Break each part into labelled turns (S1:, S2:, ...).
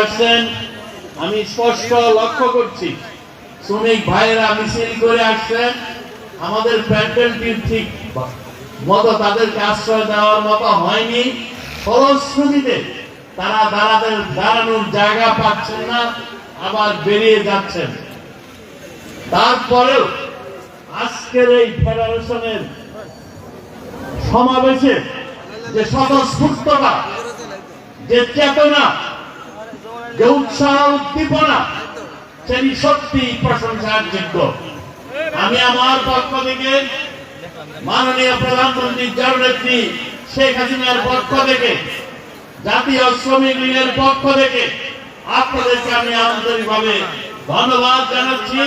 S1: আসছেন, আমি স্পষ্ট লক্ষ্য করছি। শ্রমিক ভাইয়েরা মিছিল করে আসছেন, আমাদের প্যান্ডেলটি ঠিক মতো তাদেরকে আশ্রয় দেওয়ার মতো হয়নি। ফলশ্রুতিতে তারা দাঁড়াতে দাঁড়ানোর জায়গা পাচ্ছেন না, আবার বেরিয়ে যাচ্ছেন। তারপরেও আজকের এই ফেডারেশনের সমাবেশে যে স্বতঃস্ফূর্ততা, যে চেতনা যে উৎসাহ উদ্দীপনা সেটি সত্যি প্রশংসার যোগ্য আমি আমার পক্ষ থেকে মাননীয় প্রধানমন্ত্রী জননেত্রী শেখ হাসিনার পক্ষ থেকে, জাতীয় শ্রমিক লীগের পক্ষ থেকে আপনাদেরকে আমি আন্তরিকভাবে ধন্যবাদ জানাচ্ছি,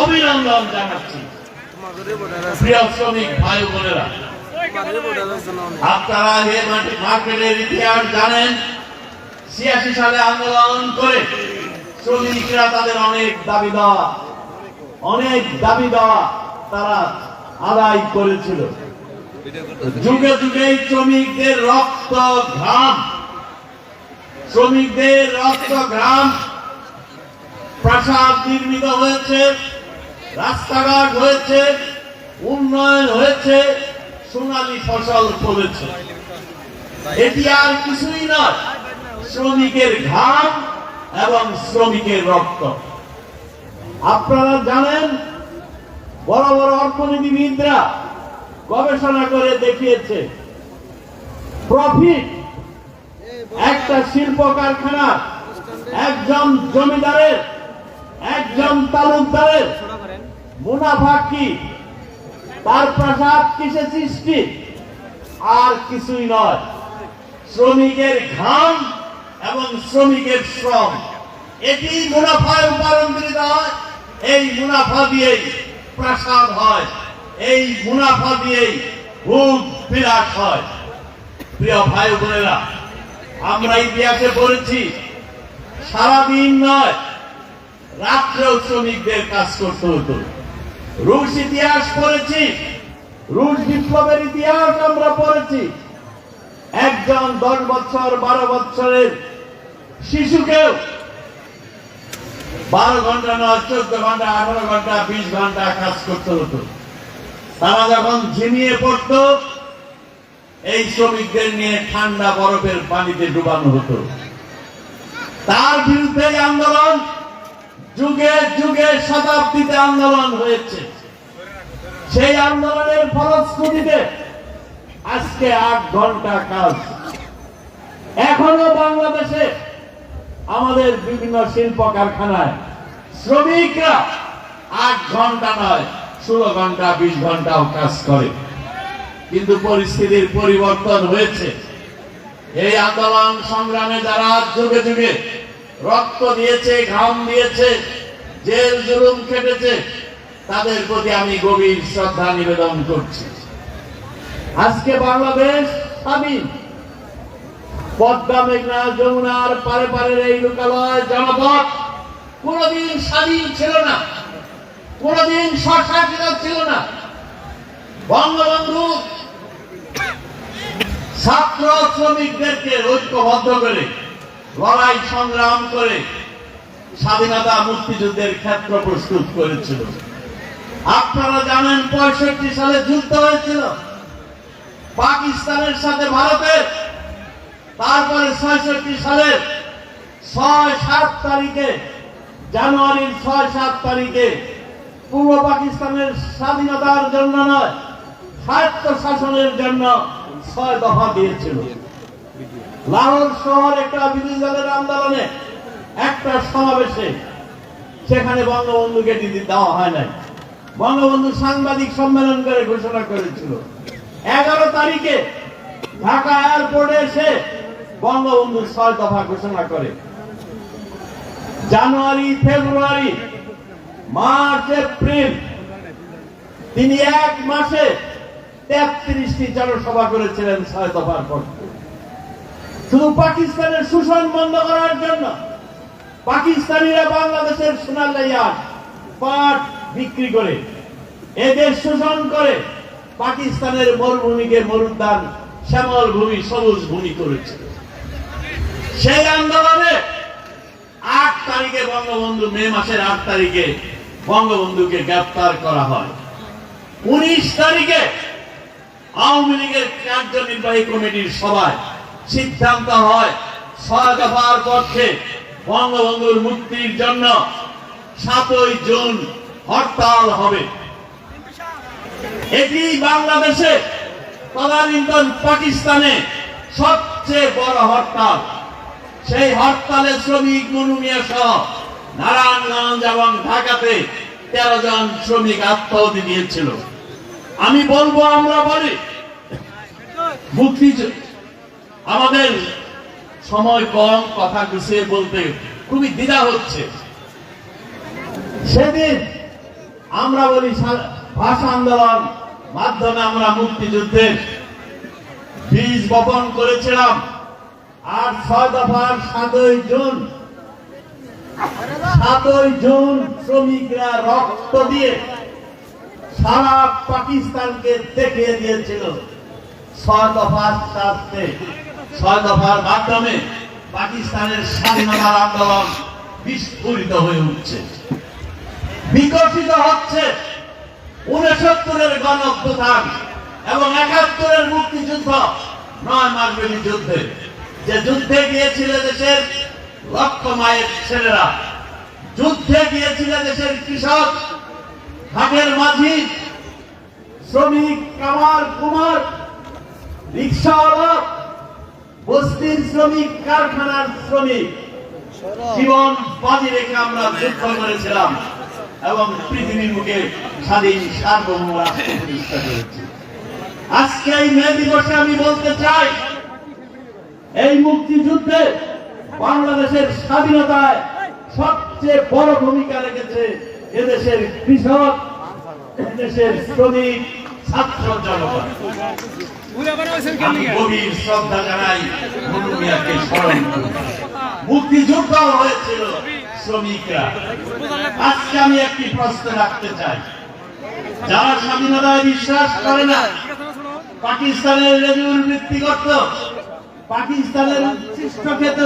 S1: অভিনন্দন জানাচ্ছি। প্রিয় শ্রমিক ভাই বোনেরা, আপনারা হে মার্কেটের ইতিহাস জানেন ছিয়াশি সালে আন্দোলন করে শ্রমিকরা তাদের অনেক দাবি দেওয়া, অনেক দাবি দেওয়া তারা আদায় করেছিল। যুগে যুগে শ্রমিকদের রক্ত ঘাম শ্রমিকদের রক্ত ঘাম প্রাসাদ নির্মিত হয়েছে, রাস্তাঘাট হয়েছে, উন্নয়ন হয়েছে, সোনালী ফসল ফলেছে। এটি আর কিছুই নয়। শ্রমিকের ঘাম এবং শ্রমিকের রক্ত। আপনারা জানেন, বড় বড় অর্থনীতিবিদরা গবেষণা করে দেখিয়েছে প্রফিট একটা শিল্প কারখানা একজন জমিদারের, একজন তালুকদারের মুনাফা কি? তার প্রাসাদ কিসে সৃষ্টি? আর কিছুই নয়। শ্রমিকের ঘাম এবং শ্রমিকের শ্রম। এটি মুনাফায় রূপান্তরিত হয় এই মুনাফা দিয়েই প্রাসাদ হয়। এই মুনাফা দিয়েই ভোগ বিরাট হয়। প্রিয় ভাই বোনেরা, আমরা ইতিহাসে পড়েছি সারাদিন নয়, রাত্রেও শ্রমিকদের কাজ করতে হতো। রুশ ইতিহাস পড়েছি, রুশ বিপ্লবের ইতিহাস আমরা পড়েছি। একজন দশ বছর, বারো বছরের শিশুকেও বারো ঘণ্টা নয়, চোদ্দ ঘণ্টা, আঠারো ঘণ্টা, বিশ ঘণ্টা কাজ করতে হতো। তারা যখন ঝিমিয়ে পড়তো, এই শ্রমিকদের নিয়ে ঠান্ডা বরফের পানিতে ডুবানো হতো। তার বিরুদ্ধে আন্দোলন যুগে যুগে শতাব্দীতে আন্দোলন হয়েছে। সেই আন্দোলনের ফলশ্রুতিতে আজকে আট ঘণ্টা কাজ। এখনও বাংলাদেশে আমাদের বিভিন্ন শিল্প কারখানায় শ্রমিকরা আট ঘণ্টা নয়, ষোলো ঘণ্টা, বিশ ঘন্টাও কাজ করে। কিন্তু পরিস্থিতির পরিবর্তন হয়েছে। এই আন্দোলন সংগ্রামে যারা যুগে যুগে রক্ত দিয়েছে, ঘাম দিয়েছে, জেল জুলুম খেটেছে, তাদের প্রতি আমি গভীর শ্রদ্ধা নিবেদন করছি। আজকে বাংলাদেশ স্বাধীন পদ্মা মেঘনা যমুনার পারে পারের এই লোকালয় জনপদ। কোনদিন স্বাধীন ছিল না। কোনদিন স্বশাসিত ছিল না। বঙ্গবন্ধু ছাত্র শ্রমিকদেরকে ঐক্যবদ্ধ করে, লড়াই সংগ্রাম করে স্বাধীনতা মুক্তিযুদ্ধের ক্ষেত্র প্রস্তুত করেছিল। আপনারা জানেন পঁয়ষট্টি সালে যুদ্ধ হয়েছিল। পাকিস্তানের সাথে ভারতের তারপরে ছয়ষট্টি সালের ছয় সাত তারিখে, জানুয়ারির ছয় সাত তারিখে পূর্ব পাকিস্তানের স্বাধীনতার জন্য নয় স্বায়ত্ত শাসনের জন্য ছয় দফা দিয়েছিল। লাহোর শহর একটা বিরোধী দলের আন্দোলনে একটা সমাবেশে সেখানে বঙ্গবন্ধুকে দিদি দেওয়া হয় নাই। বঙ্গবন্ধু সাংবাদিক সম্মেলন করে ঘোষণা করেছিল। এগারো তারিখে ঢাকা এয়ারপোর্টে এসে বঙ্গবন্ধু ছয় দফা ঘোষণা করে। জানুয়ারি, ফেব্রুয়ারি, মার্চ, এপ্রিল, তিনি এক মাসে তেত্রিশটি জনসভা করেছিলেন ছয় দফার পর। শুধু পাকিস্তানের শোষণ বন্ধ করার জন্য, পাকিস্তানিরা বাংলাদেশের সোনালিয়া পাট বিক্রি করে, এদের শোষণ করে পাকিস্তানের মরুভূমিকে মরুদ্যান, শ্যামল ভূমি, সবুজ ভূমি করেছে। সেই আন্দোলনে আট তারিখে বঙ্গবন্ধু, মে মাসের আট তারিখে বঙ্গবন্ধুকে গ্রেপ্তার করা হয়। উনিশ তারিখে আওয়ামী লীগের কার্যনির্বাহী কমিটির সভায় সিদ্ধান্ত হয় ছয় দফার পক্ষে বঙ্গবন্ধুর মুক্তির জন্য সাতই জুন হরতাল হবে। এটি বাংলাদেশে তদানীন্তন পাকিস্তানে সবচেয়ে বড় হরতাল। সেই হরতালে শ্রমিক মনুমিয়া সহ নারায়ণগঞ্জ এবং ঢাকাতে তেরো জন শ্রমিক আত্মাহতি দিয়েছিল। আমি বলব, আমরা বলি মুক্তি আমাদের সময় কম, কথা গুছিয়ে বলতে খুবই দ্বিধা হচ্ছে। সেদিন আমরা বলি, ভাষা আন্দোলন মাধ্যমে আমরা মুক্তিযুদ্ধের বীজ বপন করেছিলাম। আর ছয় দফার সাতই জুন। সাতই জুন শ্রমিকরা রক্ত দিয়ে সারা পাকিস্তানকে দেখিয়ে দিয়েছিল। ছয় দফার ছয় দফার মাধ্যমে পাকিস্তানের স্বাধীনতার আন্দোলন বিস্ফোরিত হয়ে উঠছে। বিকশিত হচ্ছে উনসত্তরের গণ এবং একাত্তরের মুক্তিযুদ্ধ, নয় মাসব্যাপী যুদ্ধে। যে যুদ্ধে গিয়েছিল দেশের লক্ষ মায়ের ছেলেরা, যুদ্ধে গিয়েছিল দেশের কৃষক, ঘাটের মাঝি, শ্রমিক, কামার, কুমার, রিক্সাওয়ালা, বস্তির শ্রমিক, কারখানার শ্রমিক। জীবন বাজি রেখে আমরা যুদ্ধ করেছিলাম এবং পৃথিবীর মুখে স্বাধীন সার্বভৌম রাষ্ট্র প্রতিষ্ঠা করেছি। আজকে এই মে দিবসে আমি বলতে চাই এই মুক্তিযুদ্ধে বাংলাদেশের স্বাধীনতায় সবচেয়ে বড় ভূমিকা রেখেছে এদেশের কৃষক, এদেশের শ্রমিক, ছাত্র মুক্তিযুদ্ধ হয়েছিল আজকে আমি একটি রাখতে চাই। স্বাধীনতায় বিশ্বাস করে না, পাকিস্তানের রেজুর বৃত্তি করত পাকিস্তানের উচ্ছিষ্ট খেত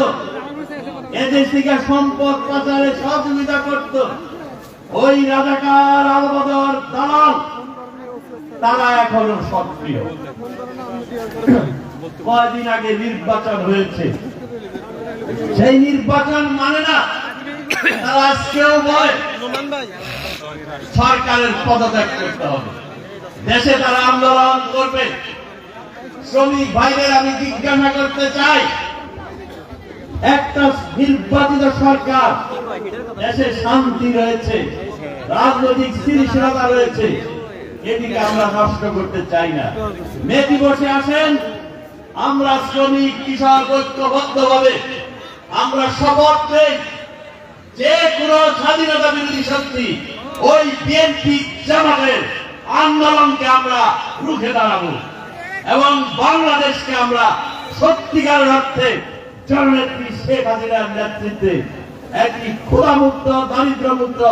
S1: এদেশ থেকে সম্পদ পাচারে সহযোগিতা করত। ওই রাজাকার আলবদর দালাল, তারা এখনও সক্রিয়। কয়দিন আগে নির্বাচন হয়েছে। সেই নির্বাচন মানে না, তারা আজকেও বলে, সরকারের পদত্যাগ করতে হবে। দেশে তারা আন্দোলন করবে। শ্রমিক ভাইদের আমি জিজ্ঞাসা করতে চাই, একটা নির্বাচিত সরকার দেশে শান্তি রয়েছে, রাজনৈতিক স্থিতিশীলতা রয়েছে, এটিকে আমরা নষ্ট করতে চাই না। মে দিবসে আসেন আমরা শ্রমিক কৃষক ঐক্যবদ্ধ ভাবে আমরা শপথ যে কোন স্বাধীনতা বিরোধী শক্তি, ওই বিএনপি জামাতের আন্দোলনকে আমরা রুখে দাঁড়াবো। এবং বাংলাদেশকে আমরা সত্যিকার অর্থে জননেত্রী শেখ হাসিনার নেতৃত্বে একটি ক্ষুধামুক্ত দারিদ্রমুক্ত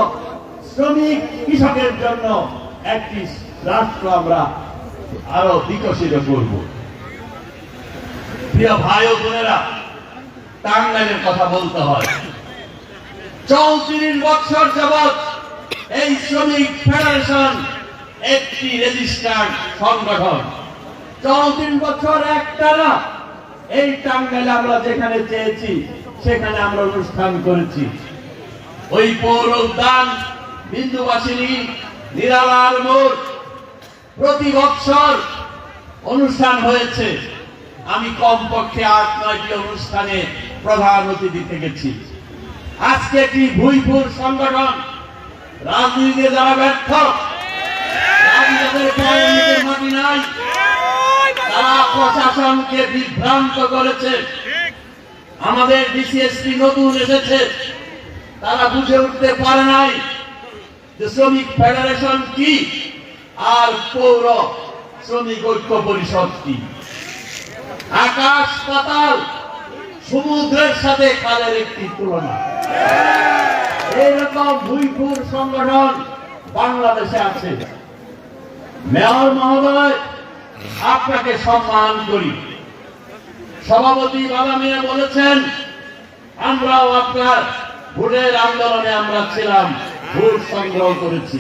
S1: শ্রমিক কৃষকের জন্য একটি রাষ্ট্র আমরা আরও বিকশিত করব। প্রিয় ভাই ও বোনেরা, টাঙ্গাইলের কথা বলতে হয়। চৌত্রিশ বছর যাবৎ এই শ্রমিক ফেডারেশন একটি রেজিস্টার্ড সংগঠন। চৌত্রিশ বছর একটা না এই টাঙ্গাইলে আমরা যেখানে চেয়েছি, সেখানে আমরা অনুষ্ঠান করেছি। ওই পৌর উদ্যান, বিন্দুবাসিনী, নিরালার মোড়, প্রতি বৎসর অনুষ্ঠান হয়েছে। আমি কমপক্ষে আট নয়টি অনুষ্ঠানে প্রধান অতিথি থেকেছি। আজকে একটি ভুইপুর সংগঠন, রাজনীতিতে যারা ব্যর্থ নাই। তারা প্রশাসনকে বিভ্রান্ত করেছে। আমাদের ডিসিএসপি নতুন এসেছে। তারা বুঝে উঠতে পারে নাই যে শ্রমিক ফেডারেশন কি আর পৌর শ্রমিক ঐক্য পরিষদ কি। আকাশ পাতাল সমুদ্রের সাথে কালের একটি তুলনা। এইরকম ভুইপুর সংগঠন বাংলাদেশে আছে। মেয়র মহোদয় আপনাকে সম্মান করি। সভাপতি বাবা মিয়া বলেছেন, আমরাও আপনার ভোটের আন্দোলনে আমরা ছিলাম, ভোট সংগ্রহ করেছি।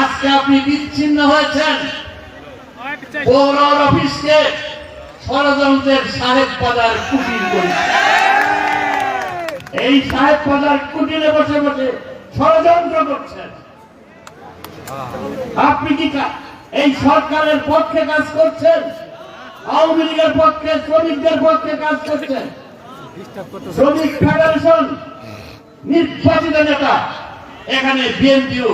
S1: আজকে আপনি বিচ্ছিন্ন হয়েছেন। পৌর অফিসকে ষড়যন্ত্রের সাহেব বাজার কুটির করেছে। এই সাহেব বাজার কুটিরে বসে বসে ষড়যন্ত্র করছেন। আপনি কি এই সরকারের পক্ষে কাজ করছেন, আওয়ামী লীগের পক্ষে, শ্রমিকদের পক্ষে কাজ করছেন। শ্রমিক ফেডারেশন নির্বাচিত নেতা, এখানে বিএনপিও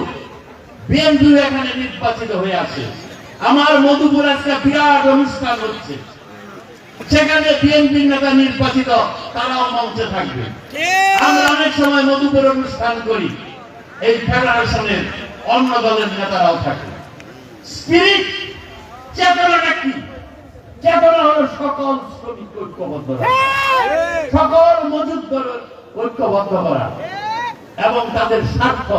S1: বিএনপিও এখানে নির্বাচিত হয়ে আছে। আমার মধুপুর আজকে বিরাট অনুষ্ঠান হচ্ছে। সেখানে বিএনপির নেতা নির্বাচিত, তারাও মঞ্চে থাকবে। আমরা অনেক সময় মধুপুর অনুষ্ঠান করি, এই ফেডারেশনের অন্য দলের নেতারাও থাকে স্পিরিট চেতনাটা কি? চেতনা হলো সকল শ্রমিক ঐক্যবদ্ধ সকল মজুদ ঐক্যবদ্ধ করা। এবং তাদের স্বার্থ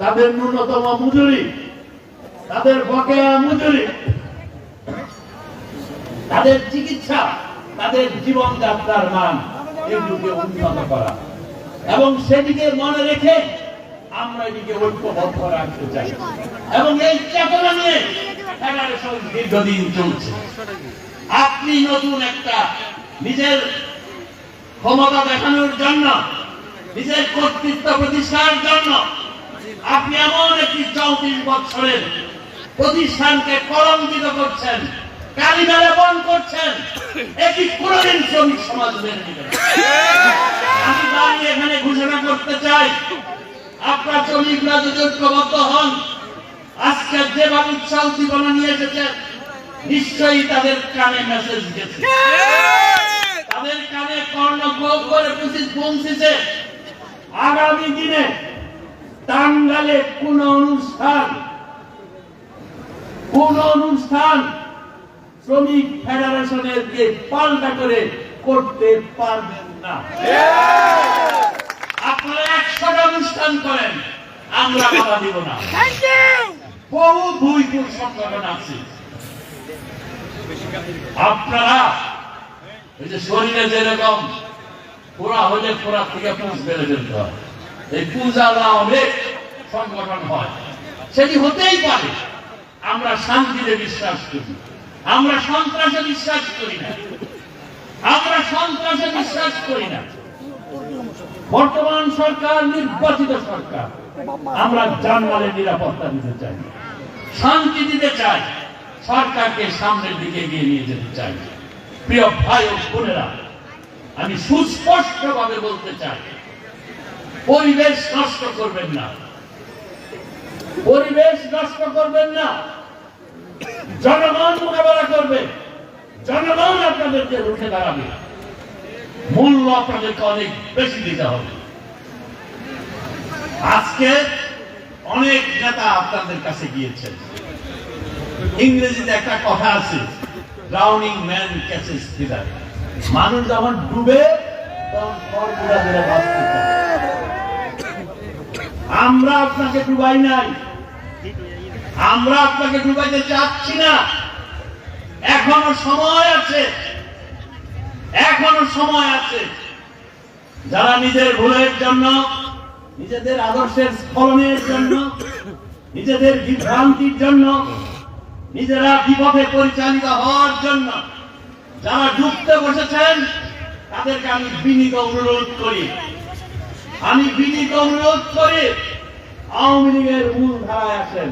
S1: তাদের ন্যূনতম মজুরি তাদের বকেয়া মজুরি তাদের চিকিৎসা তাদের জীবনযাত্রার মান এগুলোকে উন্নত করা। এবং সেদিকে মনে রেখে আমরা এদিকে ঐক্যবদ্ধ রাখতে চাই। এবং এই চেতনা নিয়ে ফেডারেশন দীর্ঘদিন চলছে। আপনি নতুন একটা নিজের ক্ষমতা দেখানোর জন্য, নিজের কর্তৃত্ব প্রতিষ্ঠার জন্য আপনি এমন একটি চৌত্রিশ বছরের প্রতিষ্ঠানকে কলঙ্কিত করছেন কালিমালে বন করছেন এটি কোনদিন শ্রমিক সমাজ আমি দাঁড়িয়ে এখানে ঘোষণা করতে চাই আপনার শ্রমিকরা যদি ঐক্যবদ্ধ হন, আজকে যেভাবে উৎসাহ উদ্দীপনা নিয়ে এসেছেন নিশ্চয়ই তাদের কানে মেসেজ গেছে তাদের কানে কর্ণ ভোগ করে পৌঁছেছে আগামী দিনে টাঙ্গালে কোন অনুষ্ঠান কোন অনুষ্ঠান শ্রমিক ফেডারেশনের কে পাল্টা করে করতে পারবেন না। একশোটা অনুষ্ঠান করেন আমরা বাধা দিব না। বহু ভুইপুর সংগঠন আছে। আপনারা এই যে শরীরে যেরকম পোড়া হলে পোড়া থেকে পুঁজ বেড়ে ফেলতে হয়। এই পূজালা অনেক সংগঠন হয়। সেটি হতেই পারে। আমরা শান্তিতে বিশ্বাস করি। আমরা সন্ত্রাসে বিশ্বাস করি না। আমরা সন্ত্রাসে বিশ্বাস করি না। বর্তমান সরকার, নির্বাচিত সরকার। আমরা জানমালের নিরাপত্তা দিতে চাই। শান্তি দিতে চাই। সরকারকে সামনের দিকে এগিয়ে নিয়ে যেতে চাই। প্রিয় ভাই ও বোনেরা, আমি সুস্পষ্ট ভাবে বলতে চাই, পরিবেশ নষ্ট করবেন না। পরিবেশ নষ্ট করবেন না। জনগণ মোকাবেলা করবে। জনগণ আপনাদেরকে রুখে দাঁড়াবে। মূল্য আপনাদেরকে অনেক বেশি দিতে হবে। আজকে অনেক নেতা আপনাদের কাছে গিয়েছেন। ইংরেজিতে একটা কথা আছে ড্রাউনিং ম্যান ক্যাচেস ফিদার মানুষ যখন ডুবে আমরা আপনাকে ডুবাই নাই। আমরা আপনাকে ডুবাইতে চাচ্ছি না। এখনও সময় আছে। এখনও সময় আছে। যারা নিজের ভুলের জন্য, নিজেদের আদর্শের স্খলনের জন্য, নিজেদের বিভ্রান্তির জন্য, নিজেরা বিপথে পরিচালিত হওয়ার জন্য যারা ডুবতে বসেছেন, তাদেরকে আমি বিনীত অনুরোধ করি। আমি বিনীত অনুরোধ করি, আওয়ামী লীগের মূল ধারায় আসেন।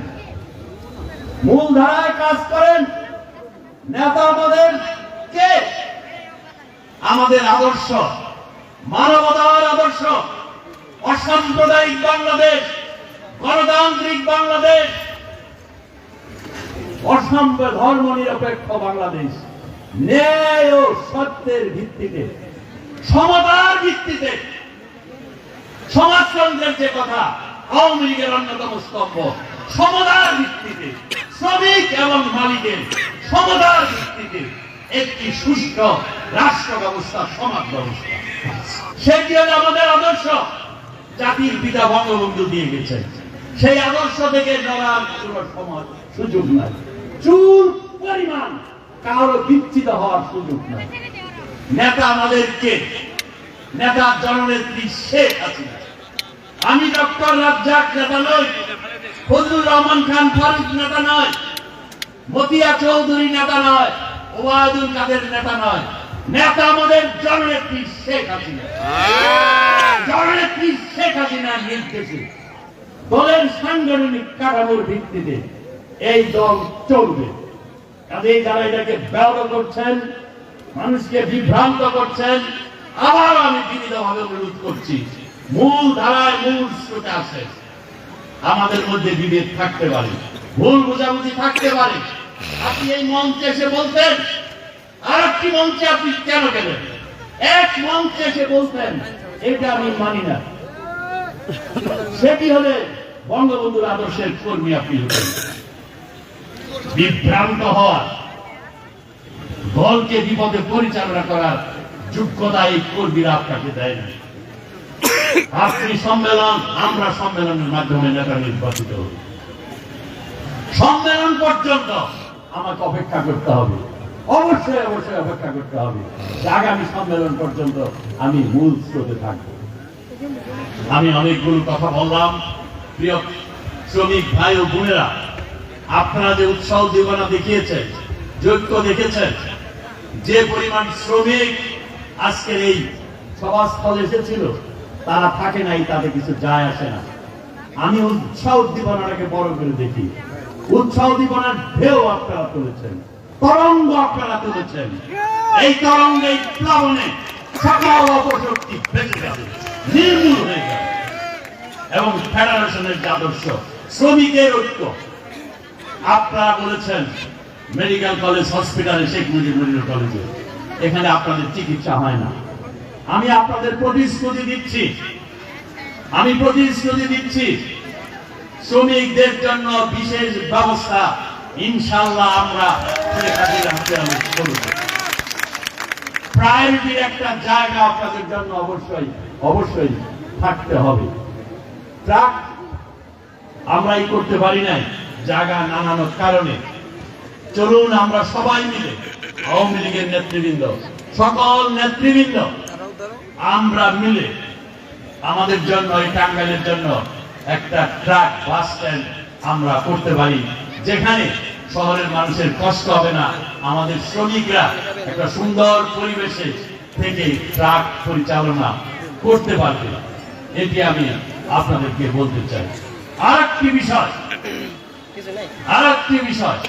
S1: মূল ধারায় কাজ করেন নেতা আমাদের কে? আমাদের আদর্শ, মানবতার আদর্শ, অসাম্প্রদায়িক বাংলাদেশ, গণতান্ত্রিক বাংলাদেশ অসাম্য ধর্ম নিরপেক্ষ বাংলাদেশ, ন্যায় ও সত্যের ভিত্তিতে, সমতার ভিত্তিতে, সমাজতন্ত্রের যে কথা, আওয়ামী লীগের অন্যতম স্তম্ভ, সমতার ভিত্তিতে, শ্রমিক এবং মালিকের সমতার ভিত্তিতে একটি সুষ্ঠ রাষ্ট্র ব্যবস্থা সমাজ ব্যবস্থা সেটি হলো আমাদের আদর্শ, জাতির পিতা বঙ্গবন্ধু দিয়ে গেছেন। সেই আদর্শ থেকে লড়ার কোনো সময় সুযোগ নাই। পরিমাণ কারও বিচ্ছিত হওয়ার সুযোগ নাই। নেতা আমাদেরকে, নেতা জননেত্রী আমি ডক্টর রাজ্জাক নেতা নই, ফজলুর রহমান খান ফারুক নেতা নয় মতিয়া চৌধুরী নেতা নয়, ওবায়দুল কাদের নেতা নয়। নেতা আমাদের জননেত্রী শেখ হাসিনা। জননেত্রী শেখ হাসিনার নির্দেশে দলের সাংগঠনিক কাঠামোর ভিত্তিতে এই দল চলবে। কাজেই যারা এটাকে ব্যাহত করছেন মানুষকে বিভ্রান্ত করছেন আবার আমি বিনীতভাবে অনুরোধ করছি মূল ধারায় মূল স্রোতে আসেন আমাদের মধ্যে বিভেদ থাকতে পারে ভুল বোঝাবুঝি থাকতে পারে। আপনি এই মঞ্চে এসে বলতেন আর একটি মঞ্চে আপনি কেন গেলেন? এক মঞ্চে এসে বলতেন, এটা আমি মানি না। সেটি হলে বঙ্গবন্ধুর আদর্শের কর্মী আপনি বিভ্রান্ত হওয়ার, দলকে বিপদে পরিচালনা করার যোগ্যতা এই কর্মীরা আপনাকে দেয় না। আপনি সম্মেলন, আমরা সম্মেলনের মাধ্যমে নেতা নির্বাচিত হই। সম্মেলন পর্যন্ত আমাকে অপেক্ষা করতে হবে। অবশ্যই অবশ্যই অপেক্ষা করতে হবে। আগামী সম্মেলন পর্যন্ত আমি মূল স্রোতে থাকব। আমি অনেকগুলো কথা বললাম। প্রিয় শ্রমিক ভাই ও বোনেরা, আপনারা যে উৎসাহ জীবনা দেখিয়েছেন যোগ্য দেখেছেন, যে পরিমাণ শ্রমিক আজকের এই সভাস্থলে এসেছিল, তারা থাকে নাই, তাতে কিছু যায় আসে না। আমি উৎসাহ উদ্দীপনাটাকে বড় করে দেখি। উৎসাহ উদ্দীপনার ঢেউ আপনারা তুলেছেন। তরঙ্গ আপনারা তুলেছেন। এই তরঙ্গ প্লাবনে সকল অপশক্তি বেঁচে যাবে, নির্মূল হয়ে যাবে। এবং ফেডারেশনের যে আদর্শ, শ্রমিকের ঐক্য। আপনারা বলেছেন, মেডিকেল কলেজ, হসপিটালে শেখ মুজিবুর কলেজে। এখানে আপনাদের চিকিৎসা হয় না। আমি আপনাদের প্রতিশ্রুতি দিচ্ছি। আমি প্রতিশ্রুতি দিচ্ছি, শ্রমিকদের জন্য বিশেষ ব্যবস্থা ইনশাল্লাহ আমরা প্রায়োরিটির একটা জায়গা আপনাদের জন্য অবশ্যই অবশ্যই থাকতে হবে। ট্রাক আমরাই করতে পারি নাই, জায়গা কারণে। চলুন আমরা সবাই মিলে, আওয়ামী লীগের নেতৃবৃন্দ, সকল নেতৃবৃন্দ, আমরা মিলে আমাদের জন্য, এই টাঙ্গাইলের জন্য একটা ট্রাক, বাস স্ট্যান্ড আমরা করতে পারি। যেখানে শহরের মানুষের কষ্ট হবে না, আমাদের শ্রমিকরা একটা সুন্দর পরিবেশে থেকে ট্রাক পরিচালনা করতে পারবে। এটি আমি আপনাদেরকে বলতে চাই। আর একটি বিষয় আর একটি বিষয়।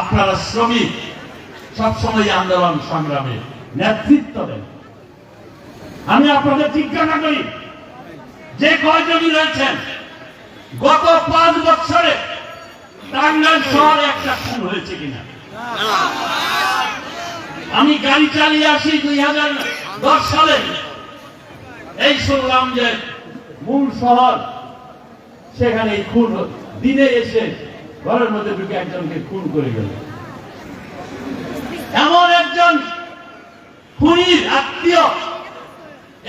S1: আপনারা শ্রমিক, সবসময় আন্দোলন সংগ্রামে নেতৃত্ব দেন। আমি আপনাদের জিজ্ঞাসা করি, যে কয়জনই রয়েছেন? গত পাঁচ বছরে টাঙ্গাইল শহরে একটা খুন হয়েছে কিনা? আমি গাড়ি চালিয়ে আসি দুই হাজার দশ সালে। এই শুনলাম যে মূল শহর সেখানে খুন দিনে এসে ঘরের মধ্যে ঢুকে একজনকে খুন করে গেল। এমন একজন খুনির আত্মীয়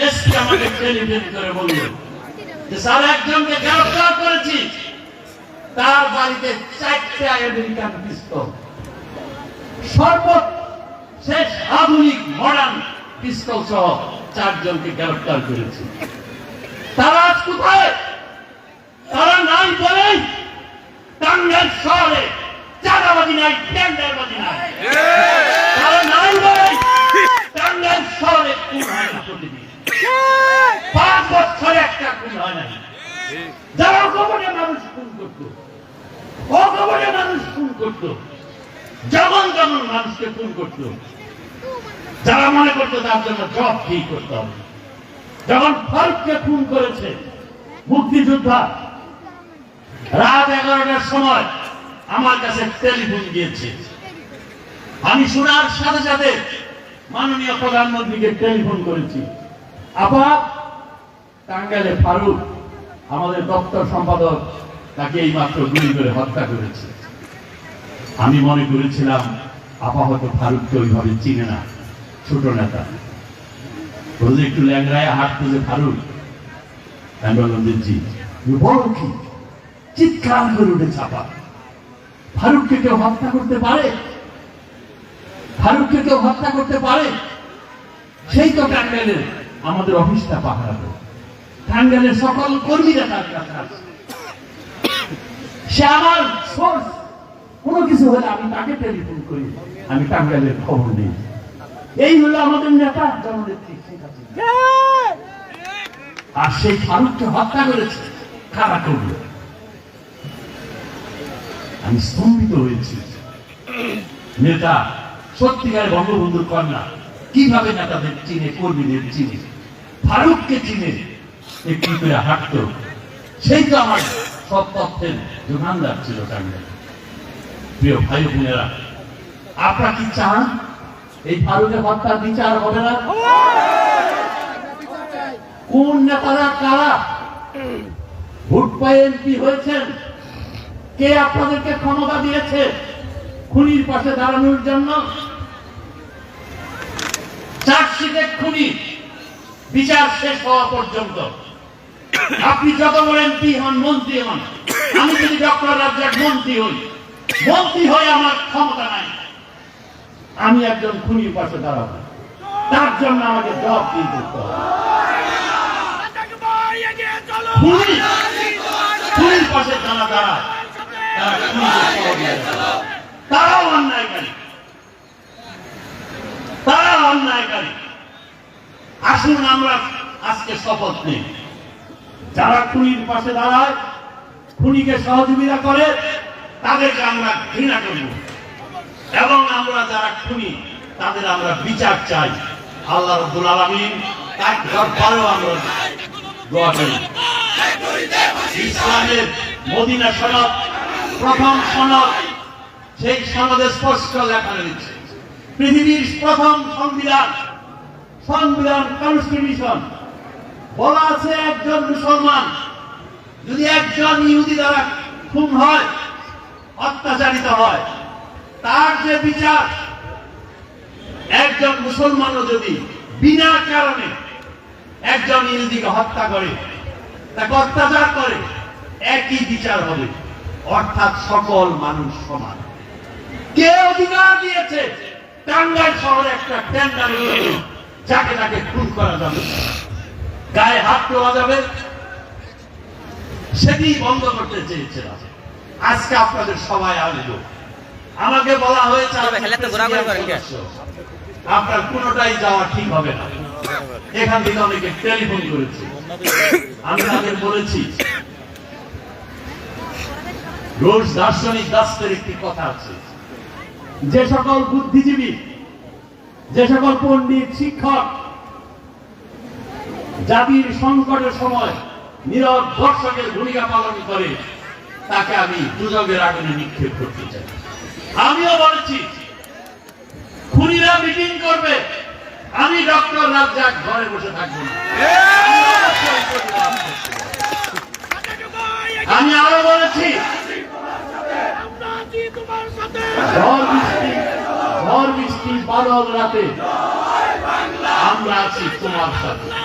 S1: এসপি আমাকে টেলিফোন করে বলল যে, স্যার, একজনকে গ্রেফতার করেছি। তার বাড়িতে চারটে আমেরিকান পিস্তল। সর্ব শেষ আধুনিক মডার্ন পিস্তল সহ চারজনকে গ্রেফতার করেছি। তারা আজ কোথায়? তারা নাই বলেই টাঙ্গাইল শহরে চাঁদাবাজি নাই, টেন্ডারবাজি নাই। তারা নাই বলেই টাঙ্গাইল শহরে না পাঁচ বছরে একটা খুন হয় নাই। যারা অকপটে মানুষ খুন করত অকপটে মানুষ খুন করত। যেমন যেমন মানুষকে খুন করত। যারা মনে করতো তার জন্য জব করতে হবে। যখন ফারুককে খুন করেছে মুক্তিযোদ্ধা, রাত এগারোটার সময় আমার কাছে টেলিফোন গিয়েছে। আমি শোনার সাথে সাথে মাননীয় প্রধানমন্ত্রীকে টেলিফোন করেছি। আপা টাঙ্গাইলে ফারুক, আমাদের দপ্তর সম্পাদক তাকে এই মাত্র গুলি করে হত্যা করেছে। আমি মনে করেছিলাম আপা হয়তো ফারুককে ওইভাবে চিনে না, ছোট নেতা। বলছে একটু ল্যাংরায় হাট তুলে ফারুক। আমি যে, জি। বড় কি? চিৎকার করে উঠে ফারুককে কেউ হত্যা করতে পারে? ফারুককে কেউ হত্যা করতে পারে? সেই তো টাঙ্গাইলের আমাদের অফিসটা পাহারা টাঙ্গাইলের সকল কর্মীরা তার কাছে আসে সে আমার সোর্স কোনো কিছু হলে আমি তাকে টেলিফোন করি। আমি টাঙ্গাইলের খবর এই হলো আমাদের নেতা। আর সেই ফারুককে হত্যা করেছে কারা আমি স্তম্ভিত হয়েছি। নেতা, সত্যিকার বঙ্গবন্ধুর কন্যা, কীভাবে নেতাদের চিনে, কর্মীদের চিনে? ফারুককে চিনে, একটু করে হাঁটত। সেই তো আমার সব যোগানদার ছিল প্রিয় ভাই বোনেরা, আপনারা কি চান? এই ফারুকের হত্যার বিচার হবে না? কোন নেতারা কারা? ভোট পায়ে এমপি হয়েছেন। কে আপনাদেরকে ক্ষমতা দিয়েছে? খুনির পাশে দাঁড়ানোর জন্য। চার্জশিটে খুনি। বিচার শেষ হওয়া পর্যন্ত। আপনি যত বড় এমপি হন, মন্ত্রী হন। আমি যদি ডক্টর রাজ্জাক মন্ত্রী হই, মন্ত্রী হয়ে আমার ক্ষমতা নাই। আমি একজন খুনির পাশে দাঁড়াবো। তার জন্য আমাকে জব দিয়ে করতে হবে খুনির পাশে যারা দাঁড়ায় তারা তারাও অন্যায়কারী। তারাও অন্যায়কারী। আসুন আমরা আজকে শপথ নিই। যারা খুনির পাশে দাঁড়ায়, খুনিকে সহযোগিতা করে, তাদেরকে আমরা ঘৃণা করব। এবং আমরা যারা খুনি, তাদের আমরা বিচার চাই। আল্লাহ রব্বুল আলামিন তার দরবারেও আমরা ইসলামের মদিনা সনদ, প্রথম সনদ, সেই সনদে স্পষ্ট লেখা রয়েছে। পৃথিবীর প্রথম সংবিধান সংবিধান কনস্টিটিউশন বলা আছে একজন মুসলমান যদি একজন ইহুদি দ্বারা খুন হয়, অত্যাচারিত হয়, তার যে বিচার, একজন মুসলমানও যদি বিনা কারণে একজন ইহুদিকে হত্যা করে, তাকে অত্যাচার করে, একই বিচার হবে। অর্থাৎ সকল মানুষ সমান। কে অধিকার দিয়েছে? টাঙ্গাইল শহরে একটা টেন্ডার যাকে তাকে খুন করা যাবে। গায়ে হাত দেওয়া যাবে। সেটি বন্ধ করতে চেয়েছিলাম আজকে আপনাদের সবাই আসব আমাকে বলা হয়েছে। আপনার কোনোটাই যাওয়া ঠিক হবে না। এখান থেকে অনেকে টেলিফোন করেছে। আমি তাদের বলেছি রোজ দার্শনিক দাসের একটি কথা আছে। যে সকল বুদ্ধিজীবী যে সকল পণ্ডিত শিক্ষক জাতির সংকটের সময় নীরব দর্শকের ভূমিকা পালন করে, তাকে আমি দুজকের আগুনে নিক্ষেপ করতে চাই। আমিও বলেছি, খুনিরা মিটিং করবে, আমি ডক্টর রাজ্জাক ঘরে বসে থাকব আমি আরও বলেছি, ঝড় বৃষ্টি বাদল রাতে, আমরা আছি তোমার সাথে।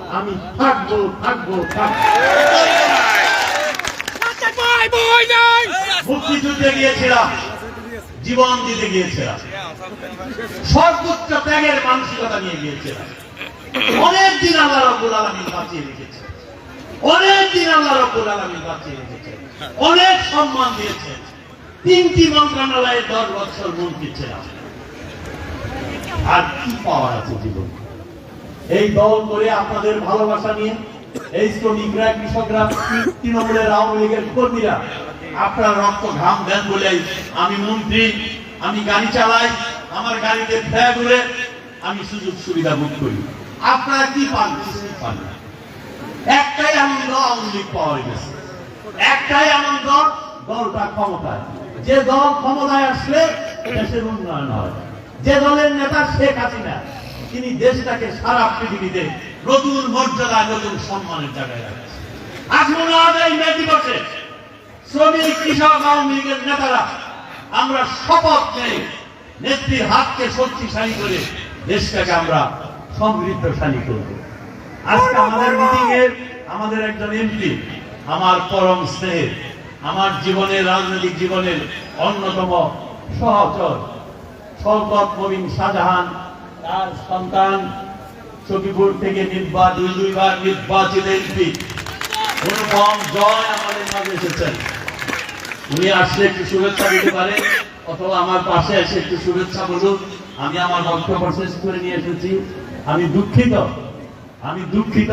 S1: আমি থাকব থাকব মুক্তিযুদ্ধে গিয়েছিলাম জীবন দিতে গিয়েছিলাম। সর্বোচ্চ ত্যাগের মানসিকতা নিয়ে গিয়েছিলাম। অনেক দিন আল্লাহ রব্বুল আলমী বাঁচিয়ে রেখেছে অনেক দিন আল্লাহ রব্বুল আলমী বাঁচিয়ে রেখেছে অনেক সম্মান দিয়েছে তিনটি মন্ত্রণালয়ের দশ বছর মন্ত্রী ছিলাম আর কি পাওয়ার আছে জীবন? এই দল করে আপনাদের ভালোবাসা নিয়ে এই শ্রমিকরা, কৃষকরা, তৃণমূলের আওয়ামী লীগের কর্মীরা, আপনার রক্ত ঘাম দেন বলে আমি মন্ত্রী, আমি গাড়ি চালাই, আমার গাড়িতে ফ্ল্যাগ উড়ে আমি সুযোগ সুবিধা ভোগ করি। আপনারা কি পান পান? একটাই আনন্দ আওয়ামী লীগ পাওয়া গেছে। একটাই আনন্দ দলটা ক্ষমতায়। যে দল ক্ষমতায় আসলে দেশের উন্নয়ন হয়। যে দলের নেতা শেখ হাসিনা। তিনি দেশটাকে সারা পৃথিবীতে নতুন মর্যাদা, নতুন সম্মানের জায়গায় রাখছে আসুন মে দিবসে শ্রমিক, কৃষক, আওয়ামী লীগের নেতারা, আমরা শপথ নেই, নেত্রীর হাতকে শক্তিশালী করে দেশটাকে আমরা সমৃদ্ধশালী করব। আজকে আমাদের মিটিং এর আমাদের একজন এমপি, আমার পরম স্নেহের আমার জীবনের রাজনৈতিক জীবনের অন্যতম সহচর, শওকত মবিন শাহজাহান তার সন্তান সখীপুর থেকে নির্বাচিত দুইবার নির্বাচিত এমপি। অনুপম জয় আমাদের মাঝে এসেছেন উনি আসলে একটু শুভেচ্ছা দিতে পারে, অথবা আমার পাশে এসে একটু শুভেচ্ছা বলুন আমি আমার বক্তব্য শেষ করে নিয়ে এসেছি। আমি দুঃখিত। আমি দুঃখিত